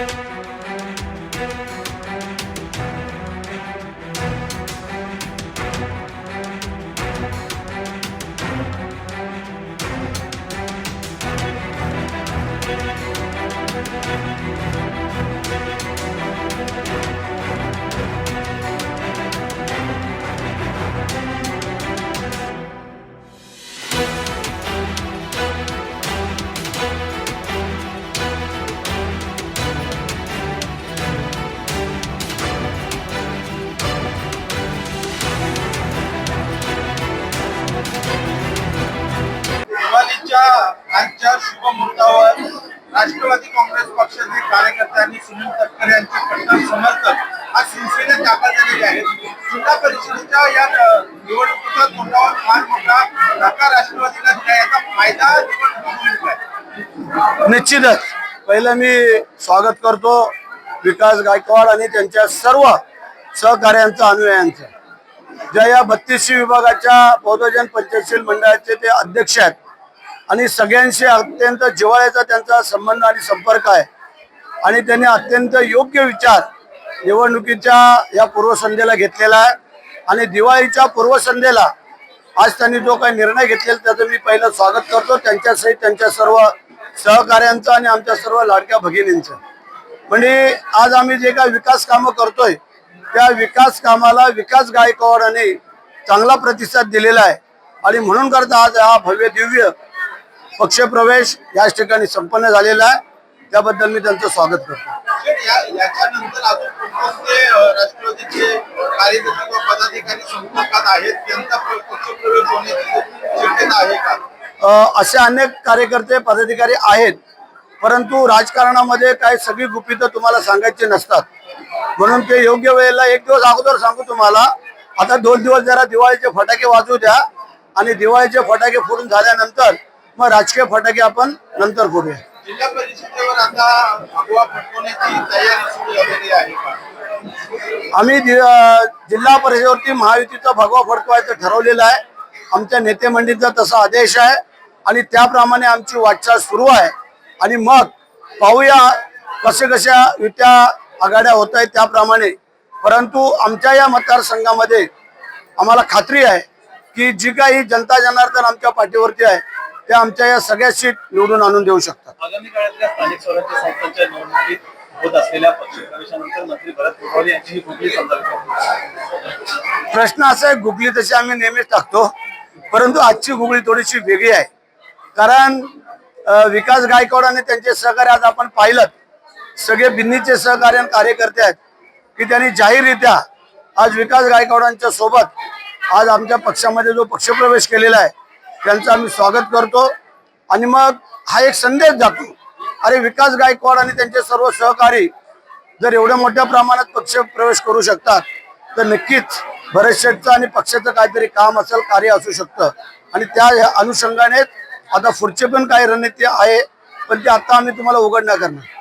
दिवाळीच्या शुभमुहूर्तावर राष्ट्रवादी काँग्रेस पक्षाचे कार्यकर्ते आणि सुनील तटकरे यांचे कट्टर समर्थक आज शिवसेनेत दाखल झालेले आहेत. जिल्हा परिषदेच्या या निवडणुकीचा तोंडावर फार मोठा धक्का राष्ट्रवादीला दिला. याचा फायदा निवडणूक निश्चितच. पहिलं मी स्वागत करतो विकास गायकवाड आणि त्यांच्या सर्व सहकार्यांचं अनुयायांचं. ज्या या बत्तीसशे विभागाच्या बौद्धजन पंचायतशील मंडळाचे ते अध्यक्ष आहेत आणि सगळ्यांशी अत्यंत जिव्हाळ्याचा त्यांचा संबंध आणि संपर्क आहे. आणि त्यांनी अत्यंत योग्य विचार निवडणुकीच्या या पूर्वसंध्येला घेतलेला आहे. आणि दिवाळीच्या पूर्वसंध्येला आज त्यांनी जो काही निर्णय घेतलेला त्याचं मी पहिलं स्वागत करतो. त्यांच्यासहित त्यांच्या सर्व सहकार्यांचं आणि आमच्या सर्व लाडक्या भगिनींचं. म्हणजे आज आम्ही जे काही विकास कामं करतोय त्या विकास कामाला विकास गायकवाडाने चांगला प्रतिसाद दिलेला आहे. आणि म्हणून करता आज हा भव्य दिव्य पक्षप्रवेश याच ठिकाणी संपन्न झालेला आहे. त्याबद्दल मी त्यांचं स्वागत करतो. या- असे अनेक कार्यकर्ते पदाधिकारी आहेत. परंतु राजकारणामध्ये काही सगळी गुपितं तुम्हाला सांगायची नसतात. म्हणून ते योग्य वेळेला एक दिवस अगोदर सांगू तुम्हाला. आता दोन दिवस जरा दिवाळीचे फटाके वाजवू द्या. आणि दिवाळीचे फटाके फोडून झाल्यानंतर मग राजकीय फटाके आपण नंतर फोडूया जिल्हा परिषदेवर आता भगवा फटकवण्याची तयारी सुरू झालेली आहे का? आम्ही जिल्हा परिषदेवरती महायुतीचा भगवा फडकवायचं ठरवलेलं आहे. आमच्या नेते मंडळीचा तसा आदेश आहे आणि त्याप्रमाणे आमची वाटचाल सुरू आहे. आणि मग पाहूया कसे कशा युत्या आघाड्या होत आहेत त्याप्रमाणे. परंतु आमच्या या मतदारसंघामध्ये आम्हाला खात्री आहे की जी काही जनता जनार्दन आमच्या पाठीवरती आहे ते आमच्या या सगळ्या सीट निवडून आणून देऊ शकतात. आगामी काळातल्या स्थानिक स्वराज्य संस्थांच्या निवडणुकीत होत असलेल्या पक्षप्रवेशानंतर मंत्री भरत गोगावले यांची गुगली समजावी प्रश्न असा आहे गुगली तशी आम्ही नेहमीच टाकतो परंतु आजची गुगली थोडीशी वेगळी आहे. कारण विकास गायकवाड आणि त्यांचे सहकार्य आज आपण पाहिलं सगळे बिन्नीचे सहकार्य आणि कार्यकर्ते आहेत की त्यांनी जाहीररित्या आज विकास गायकवाडांच्या सोबत आज आमच्या पक्षामध्ये जो पक्षप्रवेश केलेला आहे त्यांचं आम्ही स्वागत करतो. आणि मग हा एक संदेश जातो. अरे विकास गायकवाड आणि त्यांचे सर्व सहकारी जर एवढ्या मोठ्या प्रमाणात पक्ष प्रवेश करू शकतात तर नक्कीच भरतशेठचं आणि पक्षाचं काहीतरी काम असेल कार्य असू शकतं. आणि त्या ह्या अनुषंगाने आता पुढचे पण काही रणनीती आहे पण ते आता आम्ही तुम्हाला उघड करणार.